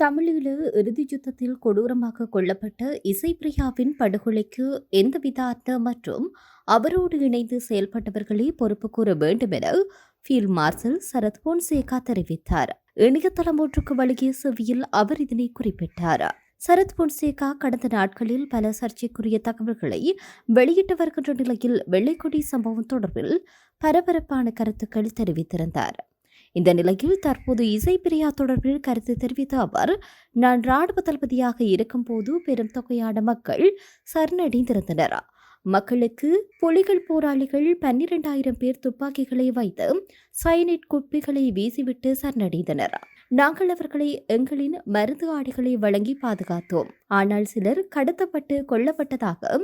தமிழீழ இறுதி யுத்தத்தில் கொடூரமாக கொல்லப்பட்ட இசைப்பிரியாவின் படுகொலைக்கு எந்தவித அர்த்த மற்றும் அவரோடு இணைந்து செயல்பட்டவர்களே பொறுப்பு கூற வேண்டும் என ஃபீல்ட் மார்ஷல் சரத் பொன்சேகா தெரிவித்தார். இணையதளம் ஒன்றுக்கு வழங்கிய செவியில் அவர் இதனை குறிப்பிட்டார். சரத் பொன்சேகா கடந்த நாட்களில் பல சர்ச்சைக்குரிய தகவல்களை வெளியிட்டு வருகின்ற நிலையில் வெள்ளைக்கொடி சம்பவம் தொடர்பில் பரபரப்பான கருத்துக்கள் தெரிவித்திருந்தார். இந்த நிலையில் தற்போது இசைப்பிரியா தொடர்பில் கருத்து தெரிவித்த அவர் நான் ராணுவ தளபதியாக இருக்கும்போது பெரும் தொகையான மக்கள் சரணடைந்திருந்தனர். மக்களுக்கு புலிகள் போராளிகள் பன்னிரண்டாயிரம் பேர் துப்பாக்கிகளை வைத்து சைனைட் குப்பிகளை வீசிவிட்டு சரணடைந்தனர். நாங்கள் அவர்களை எங்களின் மருந்து ஆடைகளை வழங்கி பாதுகாத்தோம். ஆனால் சிலர் கடத்தப்பட்டு கொல்லப்பட்டதாக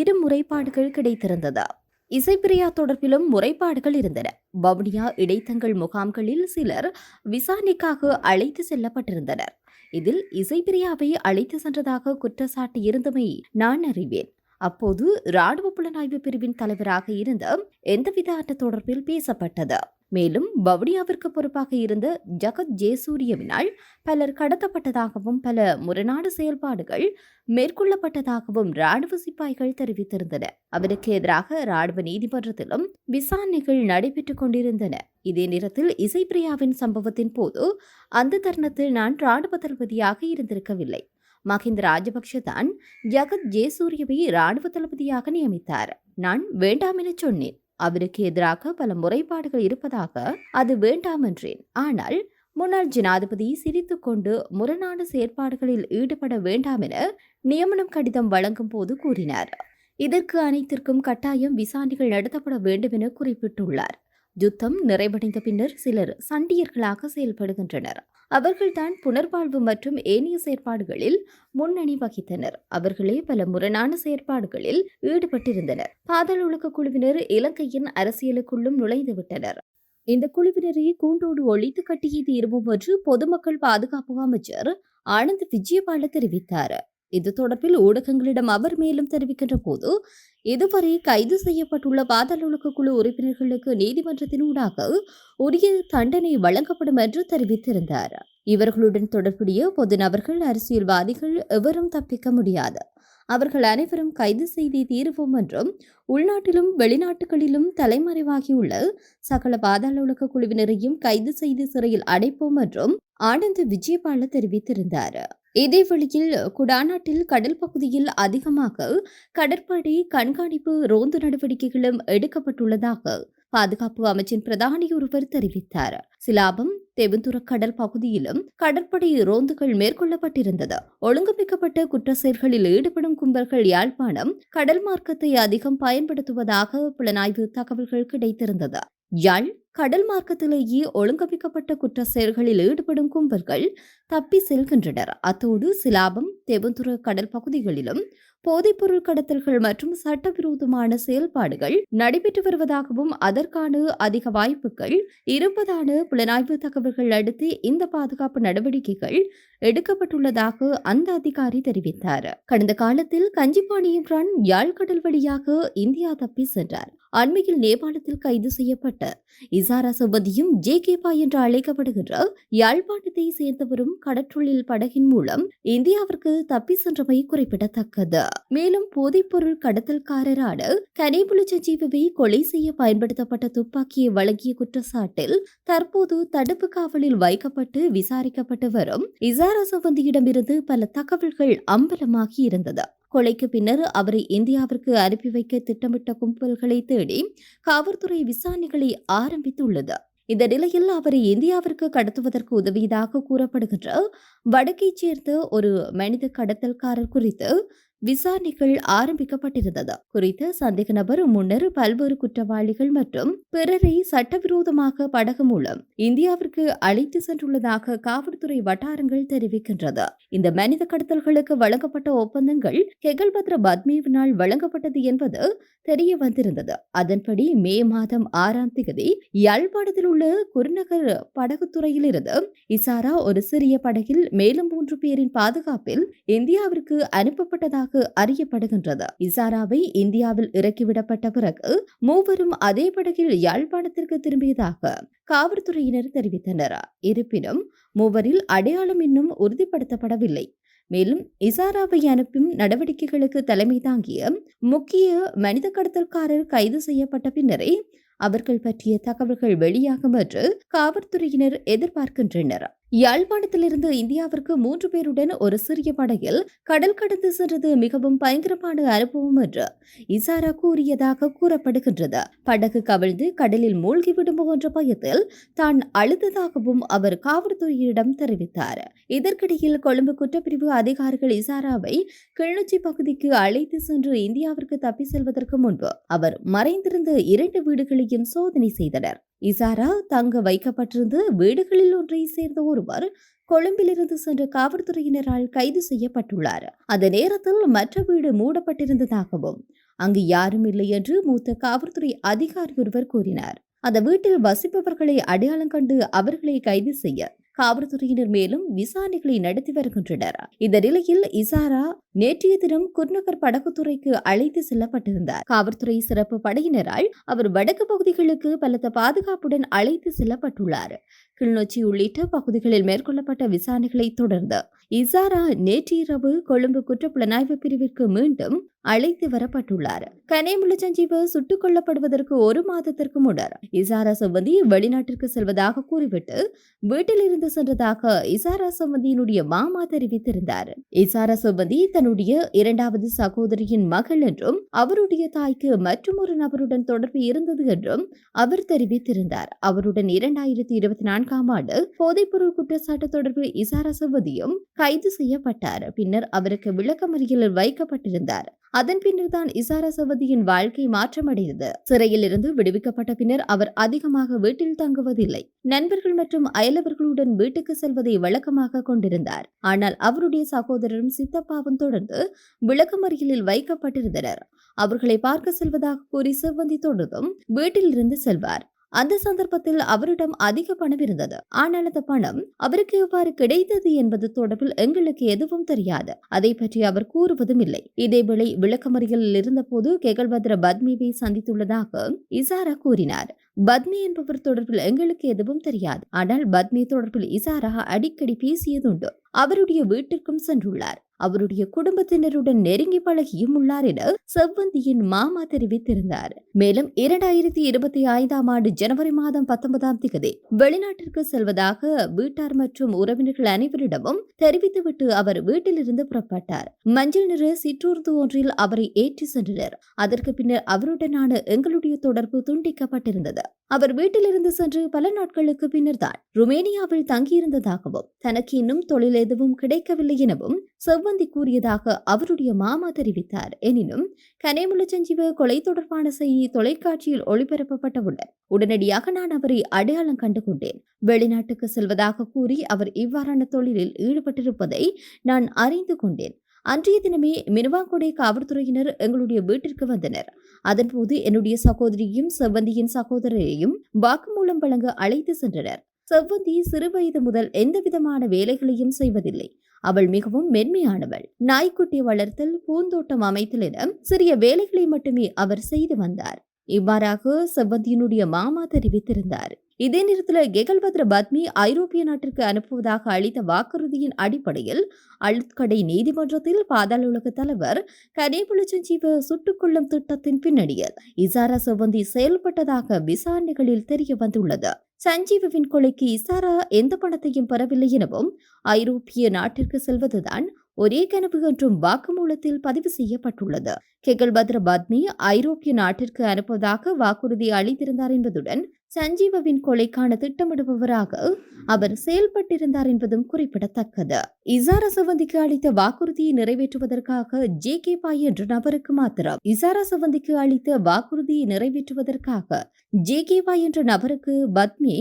இரு முறைப்பாடுகள் கிடைத்திருந்தது. இசைப்பிரியா தொடர்பிலும் முறைப்பாடுகள் இருந்தன. வவுனியா இடைத்தங்கள் முகாம்களில் சிலர் விசாரணைக்காக அழைத்து செல்லப்பட்டிருந்தனர். இதில் இசைப்பிரியாவை அழைத்து சென்றதாக குற்றச்சாட்டு இருந்தமை நான் அறிவேன். அப்போது ராணுவ புலனாய்வு பிரிவின் தலைவராக இருந்த எந்தவித அட்ட தொடர்பில் பேசப்பட்டது? மேலும் வவுனியாவிற்கு பொறுப்பாக இருந்த ஜகத் ஜேசூரியவினால் பலர் கடத்தப்பட்டதாகவும் பல முரணாடு செயல்பாடுகள் மேற்கொள்ளப்பட்டதாகவும் ராணுவ சிப்பாய்கள் தெரிவித்திருந்தன. அவருக்கு எதிராக ராணுவ நீதிமன்றத்திலும் விசாரணைகள் நடைபெற்றுக் கொண்டிருந்தன. இதே நேரத்தில் இசைப்பிரியாவின் சம்பவத்தின் போது அந்த தருணத்தில் நான் ராணுவ தளபதியாக இருந்திருக்கவில்லை. மஹிந்த ராஜபக்ஷ தான் ஜகத் ஜேசூரியவை ராணுவ தளபதியாக நியமித்தார். நான் வேண்டாம் என சொன்னேன். அவருக்கு எதிராக பல முறைப்பாடுகள் இருப்பதாக அது வேண்டாம் என்றேன். ஆனால் முன்னாள் ஜனாதிபதி சிரித்துக்கொண்டு முரணான செயற்பாடுகளில் ஈடுபட வேண்டாம் என நியமனம் கடிதம் வழங்கும் போது கூறினார். இதற்கு அனைத்திற்கும் கட்டாயம் விசாரணைகள் நடத்தப்பட வேண்டும் என குறிப்பிட்டுள்ளார். யுத்தம் நிறைவடைந்த பின்னர் சிலர் சண்டியர்களாக செயல்படுகின்றனர். அவர்கள்தான் புனர்வாழ்வு மற்றும் ஏனைய செயற்பாடுகளில் முன்னணி வகித்தனர். அவர்களே பல முரணான செயற்பாடுகளில் ஈடுபட்டிருந்தனர். பாதாள ஒழுக்க குழுவினர் இலங்கையின் அரசியலுக்குள்ளும் நுழைந்துவிட்டனர் இந்த குழுவினரை கூண்டோடு ஒழித்து கட்டியே தீர்வோம் என்று பொதுமக்கள் பாதுகாப்பு அமைச்சர் ஆனந்த் விஜயபால தெரிவித்தார். இது தொடர்பில் ஊடகங்களிடம் அவர் மேலும் தெரிவிக்கின்ற போது இதுவரை கைது செய்யப்பட்டுள்ள பாதாள குழு உறுப்பினர்களுக்கு நீதிமன்றத்தின் ஊடாக உரிய தண்டனை வழங்கப்படும் என்று தெரிவித்திருந்தார். இவர்களுடன் தொடர்புடைய பொது நபர்கள் அரசியல்வாதிகள் எவரும் தப்பிக்க முடியாது. அவர்கள் அனைவரும் கைது செய்தி தீர்வோம் என்றும் உள்நாட்டிலும் வெளிநாட்டுகளிலும் தலைமறைவாகியுள்ள சகல பாதாள உலக குழுவினரையும் கைது செய்து சிறையில் அடைப்போம் என்றும் ஆனந்த் விஜயபால தெரிவித்திருந்தார். இதே வழியில் குடாநாட்டில் கடல் பகுதியில் அதிகமாக கடற்படை கண்காணிப்பு ரோந்து நடவடிக்கைகளும் எடுக்கப்பட்டுள்ளதாக பாதுகாப்பு அமைச்சின் பிரதானி ஒருவர் தெரிவித்தார். சிலாபம் தெவுந்துர கடல் பகுதியிலும் கடற்படை ரோந்துகள் மேற்கொள்ளப்பட்டிருந்தது. ஒழுங்கமைக்கப்பட்ட குற்ற செயல்களில் ஈடுபடும் கும்பல்கள் யாழ்ப்பாணம் கடல் மார்க்கத்தை அதிகம் பயன்படுத்துவதாக புலனாய்வு தகவல்கள் கிடைத்திருந்தது. யாழ் கடல் மார்க்கத்திலேயே ஒழுங்கமைக்கப்பட்ட குற்ற செயல்களில் ஈடுபடும் கும்பல்கள் தப்பி செல்கின்றனர். அத்தோடு சிலாபம் தெவந்துர கடல் பகுதிகளிலும் போதைப்பொருள் கடத்தல்கள் மற்றும் சட்டவிரோதமான செயல்பாடுகள் நடைபெற்று வருவதாகவும் அதற்கான அதிக வாய்ப்புகள் இருப்பதான புலனாய்வு தகவல்கள் அடுத்து இந்த பாதுகாப்பு நடவடிக்கைகள் எடுக்கப்பட்டுள்ளதாக அந்த அதிகாரி தெரிவித்தார். கடந்த காலத்தில் கஞ்சிப்பாணியம் ரன் யாழ்கடல் வழியாக இந்தியா தப்பி சென்றார். அண்மையில் நேபாளத்தில் கைது செய்யப்பட்ட இசாரா சுபதியும் ஜே கேபா என்று அழைக்கப்படுகின்ற யாழ்ப்பாணத்தை சேர்ந்தவரும் கடற்றொழில் படகின் மூலம் இந்தியாவிற்கு தப்பி சென்றமை குறிப்பிடத்தக்கது. மேலும் போதைப்பொருள் கடத்தல்காரரான கனேபுல சஞ்சீவை கொலை செய்ய பயன்படுத்தப்பட்ட துப்பாக்கியை வழங்கிய குற்றச்சாட்டில் தற்போது தடுப்பு காவலில் வைக்கப்பட்டு விசாரிக்கப்பட்டு வரும் இசாரா சவந்தியிடமிருந்து பல தகவல்கள் அம்பலமாகி இருந்தது. கொலைக்கு பின்னர் அவரை இந்தியாவிற்கு அனுப்பி வைக்க திட்டமிட்ட கும்பல்களை தேடி காவல்துறை விசாரணைகளை ஆரம்பித்துள்ளது. இந்த நிலையில் அவரை இந்தியாவிற்கு கடத்துவதற்கு உதவியதாக கூறப்படுகின்ற வடக்கைச் சேர்ந்த ஒரு மனித கடத்தல்காரர் குறித்து விசாரணைகள் ஆரம்பிக்கப்பட்டிருந்தது. குறித்த சந்தேக நபர் முன்னர் பல்வேறு குற்றவாளிகள் மற்றும் பிறரை சட்டவிரோதமாக படகு மூலம் இந்தியாவிற்கு அழைத்து சென்றுள்ளதாக காவல்துறை வட்டாரங்கள் தெரிவிக்கின்றது இந்த மனித கடத்தல்களுக்கு வழங்கப்பட்ட ஒப்பந்தங்கள் கெகல்பத்ர பத்மேவினால் வழங்கப்பட்டது என்பது தெரிய வந்திருந்தது. அதன்படி மே மாதம் ஆறாம் தேதி யாழ்ப்பாணத்தில் உள்ள குருநகர் படகுத்துறையில் இருந்து இசாரா ஒரு சிறிய படகில் மேலும் மூன்று பேரின் பாதுகாப்பில் இந்தியாவிற்கு அனுப்பப்பட்டதாக இருந்ததாக அறியப்படுகின்றது. இசாராவை இந்தியாவில் இறக்கிவிடப்பட்ட பிறகு மூவரும் அதே படகில் யாழ்ப்பாணத்திற்கு திரும்பியதாக காவல்துறையினர் தெரிவித்தனர். இருப்பினும் மூவரில் அடையாளம் இன்னும் உறுதிப்படுத்தப்படவில்லை. மேலும் இசாராவை அனுப்பும் நடவடிக்கைகளுக்கு தலைமை தாங்கிய முக்கிய மனித கடத்தல்காரர் கைது செய்யப்பட்ட பின்னரே அவர்கள் பற்றிய தகவல்கள் வெளியாகும் என்று காவல்துறையினர் எதிர்பார்க்கின்றனர். யாழ்ப்பாணத்திலிருந்து இந்தியாவிற்கு மூன்று பேருடன் ஒரு சிறிய படகில் கடல் கடந்து சென்றது மிகவும் பயங்கரமான அனுபவம் என்று இசாரா கூறியதாக கூறப்படுகின்றது. படகு கவிழ்ந்து கடலில் மூழ்கிவிடும் போன்ற பயத்தில் தான் அழுததாகவும் அவர் காவல்துறையிடம் தெரிவித்தார். இதற்கிடையில் கொழும்பு குற்றப்பிரிவு அதிகாரிகள் இசாராவை கிளிநொச்சி பகுதிக்கு அழைத்து சென்று இந்தியாவிற்கு தப்பி செல்வதற்கு முன்பு அவர் மறைந்திருந்த இரண்டு வீடுகளையும் சோதனை செய்தனர். இசாரா தங்க வைக்கப்பட்டிருந்த வீடுகளில் ஒன்றை சேர்ந்த ஒருவர் கொழும்பிலிருந்து சென்ற காவல்துறையினரால் கைது செய்யப்பட்டுள்ளார். அந்த நேரத்தில் மற்ற வீடு மூடப்பட்டிருந்ததாகவும் அங்கு யாரும் இல்லை என்று மூத்த காவல்துறை அதிகாரி ஒருவர் கூறினார். அந்த வீட்டில் வசிப்பவர்களை அடையாளம் கண்டு அவர்களை கைது செய்ய காவல்துறையினர் மேலும் விசாரணைகளை நடத்தி வருகின்றனர். இந்த நிலையில் இசாரா நேற்றைய தினம் குர்நகர் படகுத்துறைக்கு அழைத்து செல்லப்பட்டிருந்தார். காவல்துறை சிறப்பு படையினரால் அவர் வடக்கு பகுதிகளுக்கு பலத்த பாதுகாப்புடன் அழைத்து செல்லப்பட்டுள்ளார். கிளிநொச்சி உள்ளிட்ட பகுதிகளில் மேற்கொள்ளப்பட்ட விசாரணைகளை தொடர்ந்து இசாரா நேற்று இரவு கொழும்பு குற்றப்புலனாய்வு பிரிவிற்கு மீண்டும் அழைத்து வரப்பட்டுள்ளார். கனேமுள்ள சஞ்சீவு சுட்டுக் கொல்லப்படுவதற்கு ஒரு மாதத்திற்கு முன்னர் இசாரா சம்பந்தி வெளிநாட்டிற்கு செல்வதாக கூறிவிட்டு வீட்டில் இருந்து சென்றதாக இசாரா சம்பந்தியினுடைய மாமா தெரிவித்திருந்தார். இசாரா சம்பந்தி தன்னுடைய இரண்டாவது சகோதரியின் மகள் என்றும் அவருடைய தாய்க்கு மற்றொரு நபருடன் தொடர்பு இருந்தது என்றும் அவர் தெரிவித்திருந்தார். அவருடன் இரண்டாயிரத்தி இருபத்தி நான்காம் ஆண்டு போதைப்பொருள் குற்றச்சாட்டு தொடர்பில் இசாரா சம்பந்தியும் கைது செய்யப்பட்டார். பின்னர் அவருக்கு விளக்கமறியலில் வைக்கப்பட்டிருந்தார். அதன் பின்னர் தான் இசாரா சவதியின் வாழ்க்கை மாற்றமடைந்தது. சிறையில் இருந்து விடுவிக்கப்பட்ட பின்னர் அவர் அதிகமாக வீட்டில் தங்குவதில்லை. நண்பர்கள் மற்றும் அயலவர்களுடன் வீட்டுக்கு செல்வதை வழக்கமாக கொண்டிருந்தார். ஆனால் அவருடைய சகோதரரும் சித்தப்பாவும் தொடர்ந்து விளக்கமறியலில் வைக்கப்பட்டிருந்தனர். அவர்களை பார்க்க செல்வதாக கூறி செவ்வந்தி தொடர்ந்தும் வீட்டில் இருந்து செல்வார். அந்த சந்தர்ப்பத்தில் அவரிடம் அதிக பணம் இருந்தது. ஆனால் அந்த பணம் அவருக்கு எவ்வாறு கிடைத்தது என்பது தொடர்பில் எங்களுக்கு எதுவும் தெரியாது. அதை பற்றி அவர் கூறுவதும் இல்லை. இதேவேளை விளக்கமறியலில் இருந்தபோது கெகல்பத்ர பத்மிவை சந்தித்துள்ளதாக இசாரா கூறினார். பத்மி என்பவர் தொடர்பில் எங்களுக்கு எதுவும் தெரியாது. ஆனால் பத்மி தொடர்பில் இசாரா அடிக்கடி பேசியதுண்டு. அவருடைய வீட்டிற்கும் சென்றுள்ளார். அவருடைய குடும்பத்தினருடன் நெருங்கி பழகியும் உள்ளார் என செவ்வந்தியின் மாமா தெரிவித்திருந்தார். மேலும் இரண்டாயிரத்தி இருபத்தி ஐந்தாம் ஆண்டு ஜனவரி மாதம் பத்தொன்பதாம் திகதி வெளிநாட்டிற்கு செல்வதாக வீட்டார் மற்றும் உறவினர்கள் அனைவரிடமும் தெரிவித்துவிட்டு அவர் வீட்டிலிருந்து புறப்பட்டார். மஞ்சள் நிற சிற்றூர்ந்து ஒன்றில் அவரை ஏற்றி சென்றனர். அதற்கு பின்னர் அவருடனான எங்களுடைய தொடர்பு துண்டிக்கப்பட்டிருந்தது. அவர் வீட்டிலிருந்து சென்று பல நாட்களுக்கு பின்னர் தான் ருமேனியாவில் தங்கியிருந்ததாகவும் தனக்கு இன்னும் தொழில் எதுவும் கிடைக்கவில்லை எனவும் செவ்வந்தி கூறியதாக அவருடைய மாமா தெரிவித்தார். எனினும் கனேமுள்ள சஞ்சீவ கொலை தொடர்பான செய்தி தொலைக்காட்சியில் ஒளிபரப்பப்பட்டவுடன் உடனடியாக நான் அவரை அடையாளம் கண்டு கொண்டேன். வெளிநாட்டுக்கு செல்வதாக கூறி அவர் இவ்வாறான தொழிலில் ஈடுபட்டிருப்பதை நான் அறிந்து கொண்டேன். அன்றைய தினமே மினுவாங்கொடை காவல்துறையினர் எங்களுடைய வீட்டிற்கு வந்தனர். அதன்போது என்னுடைய சகோதரியும் செவ்வந்தியின் சகோதரரையும் வாக்குமூலம் வழங்க அழைத்து சென்றனர். செவ்வந்தி சிறுவயது முதல் எந்த விதமான வேலைகளையும் செய்வதில்லை. அவள் மிகவும் மென்மையானவள். நாய்க்குட்டி வளர்த்தல் பூந்தோட்டம் அமைத்தல் என சிறிய வேலைகளை மட்டுமே அவர் செய்து வந்தார். இவ்வாறாக செவ்வந்தியினுடைய மாமா தெரிவித்திருந்தார். இதே நேரத்தில் கெகல்பத்ர பத்மி ஐரோப்பிய நாட்டிற்கு அனுப்புவதாக அளித்த வாக்குறுதியின் அடிப்படையில் அழுத்கடை நீதிமன்றத்தில் பாதாள உலக தலைவர் கனேபுல சஞ்சீவ சுட்டுக் கொள்ளும் திட்டத்தின் பின்னணியில் இசாரா செவ்வந்தி செயல்பட்டதாக விசாரணைகளில் தெரிய வந்துள்ளது சஞ்சீவவின் கொலைக்கு இசாரா எந்த பணத்தையும் பெறவில்லை எனவும் ஐரோப்பிய நாட்டிற்கு செல்வதுதான் ஒரே கனவு என்றும் வாக்குமூலத்தில் பதிவு செய்யப்பட்டுள்ளது. கெகல் பத்ரபாத்மி ஐரோப்பிய நாட்டிற்கு அனுப்புவதாக வாக்குறுதி அளித்திருந்தார் என்பதுடன் சஞ்சீவவின் கொலைக்கான திட்டமிடுபவராக அவர் செயல்பட்டிருந்தார் என்பதும் குறிப்பிடத்தக்கது. இசாரா சவந்திக்கு அளித்த வாக்குறுதியை நிறைவேற்றுவதற்காக ஜே கே பாய் என்ற நபருக்கு மாத்திரம் இசார சவந்திக்கு அளித்த வாக்குறுதியை நிறைவேற்றுவதற்காக ஜே கே பாய் என்ற நபருக்கு பத்மி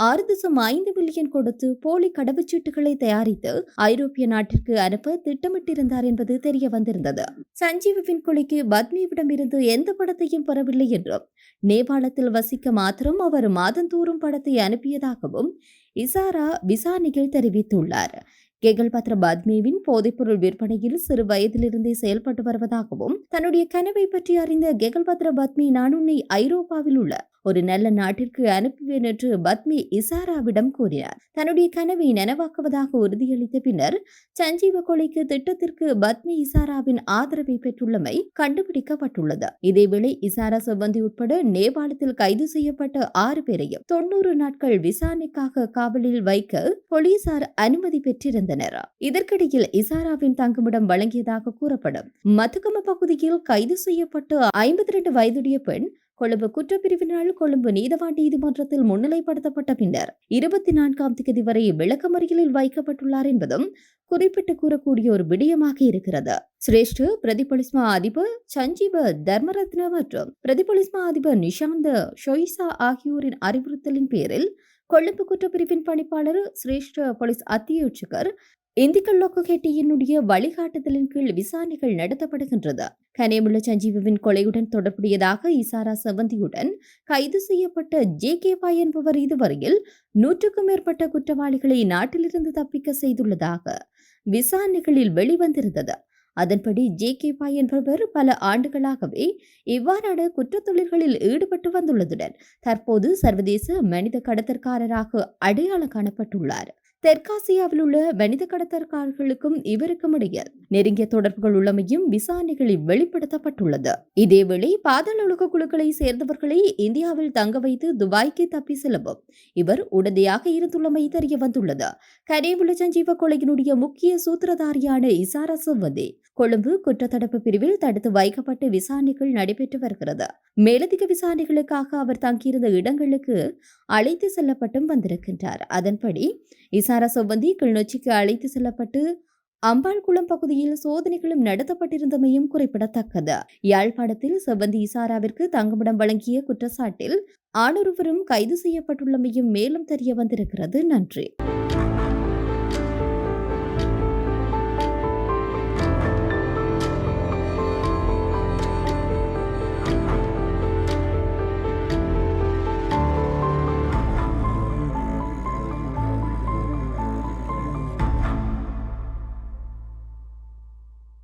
ஆறு தசம் ஐந்து மில்லியன் கொடுத்து போலி கடவுச்சீட்டுகளை தயாரித்து ஐரோப்பிய நாட்டிற்கு அனுப்ப திட்டமிட்டிருந்தார் என்பது தெரிய வந்திருந்தது. சஞ்சீவின் கொலைக்கு பத்மியிடம் இருந்து எந்த படத்தையும் பெறவில்லை என்றும் நேபாளத்தில் வசிக்க மாத்திரம் அவர் மாதந்தோறும் படத்தை அனுப்பியதாகவும் இசாரா விசாரணையில் தெரிவித்துள்ளார். கெகல்பத்ர பத்மேவின் போதைப்பொருள் விற்பனையில் சிறு வயதிலிருந்தே செயல்பட்டு வருவதாகவும் தன்னுடைய கனவை பற்றி அறிந்த கெகல்பத்ர பத்மி நான் உன்னை ஐரோப்பாவில் உள்ள ஒரு நல்ல நாட்டிற்கு அனுப்புவேன் என்று பத்மி இசாராவிடம் கூறினார். தன்னுடைய கனவை நனவாக்குவதாக உறுதியளித்த பின்னர் சஞ்சீவ கொலைக்கு திட்டத்திற்கு பத்மி இசாராவின் ஆதரவை பெற்றுள்ளமை கண்டுபிடிக்கப்பட்டுள்ளது. இதேவேளை இசாரா செவ்வந்தி உட்பட நேபாளத்தில் கைது செய்யப்பட்ட ஆறு பேரையும் தொன்னூறு நாட்கள் விசாரணைக்காக காவலில் வைக்க போலீசார் அனுமதி பெற்றிருந்தனர். இதற்கிடையில் இசாராவின் தங்குமிடம் வழங்கியதாக கூறப்படும் மதுகம பகுதியில் கைது செய்யப்பட்டு ஐம்பத்தி ரெண்டு வயதுடைய பெண் கொழும்பு குற்றப்பிரிவினால் கொழும்பு நீதவான் நீதிமன்றத்தில் முன்னிலைப்படுத்தப்பட்ட பின்னர் இருபத்தி நான்காம் தேதி வரை விளக்கமறியலில் வைக்கப்பட்டுள்ளார் என்பதும் குறிப்பிட்டு கூறக்கூடிய ஒரு விடயமாக இருக்கிறது. சிரேஷ்ட பிரதிபலிஸ்மா அதிபர் சஞ்சீவ தர்மரத்ன மற்றும் பிரதிபலிஸ்மா அதிபர் நிஷாந்த ஷொய்சா ஆகியோரின் அறிவுறுத்தலின் பேரில் கொழும்பு குற்றப்பிரிவின் பணிப்பாளர் சிரேஷ்ட போலீஸ் அத்தியட்சகர் இந்திக்கல் லோக்கஹெட்டியினுடைய வழிகாட்டுதலின் கீழ் விசாரணைகள் நடத்தப்படுகின்றது. கனேமுள்ள சஞ்சீவுவின் கொலையுடன் தொடர்புடையதாக இசாரா செவந்தியுடன் கைது செய்யப்பட்ட ஜே கே பாய் என்பவர் இதுவரையில் நூற்றுக்கும் மேற்பட்ட குற்றவாளிகளை நாட்டிலிருந்து தப்பிக்க செய்துள்ளதாக விசாரணைகளில் வெளிவந்திருந்தது. அதன்படி ஜே கே பாய் என்பவர் பல ஆண்டுகளாகவே இவ்வாறான குற்றத்தொழில்களில் ஈடுபட்டு வந்துள்ளதுடன் தற்போது சர்வதேச மனித கடத்தற்காரராக அடையாளம் காணப்பட்டுள்ளார். தெற்காசியாவில் உள்ள மனித கடத்தற்காரர்களுக்கும் இவருக்கும் இடையே நெருங்கிய தொடர்புகள் உள்ளமையும் விசாரணைகளில் வெளிப்படுத்தப்பட்டுள்ளது. இதேவேளை பாதாள உலக குழுக்களை சேர்ந்தவர்களை இந்தியாவில் தங்க வைத்து துபாய்க்கு தப்பி செல்லவும் இவர் உடனடியாக இருந்துள்ளமை தெரிய வந்துள்ளது. கனேவுல சஞ்சீவ கொலையினுடைய முக்கிய சூத்திரதாரியான இசாரா செவ்வந்தி கொழும்பு குற்றத்தடுப்பு பிரிவில் தடுத்து வைக்கப்பட்டு விசாரணைகள் நடைபெற்று வருகிறது. மேலதிக விசாரணைகளுக்காக அவர் தங்கியிருந்த இடங்களுக்கு அழைத்து செல்லப்பட்டும் வந்திருக்கின்றார். அதன்படி இசாரா சொவ்வந்தி கிளிநொச்சிக்கு அழைத்து செல்லப்பட்டு அம்பாள்குளம் பகுதியில் சோதனைகளும் நடத்தப்பட்டிருந்தமையும் குறிப்பிடத்தக்கது. யாழ்ப்பாணத்தில் செவ்வந்தி இசாராவிற்கு தங்குமிடம் வழங்கிய குற்றச்சாட்டில் ஆணொருவரும் கைது செய்யப்பட்டுள்ளமையும் மேலும் தெரிய வந்திருக்கிறது. நன்றி.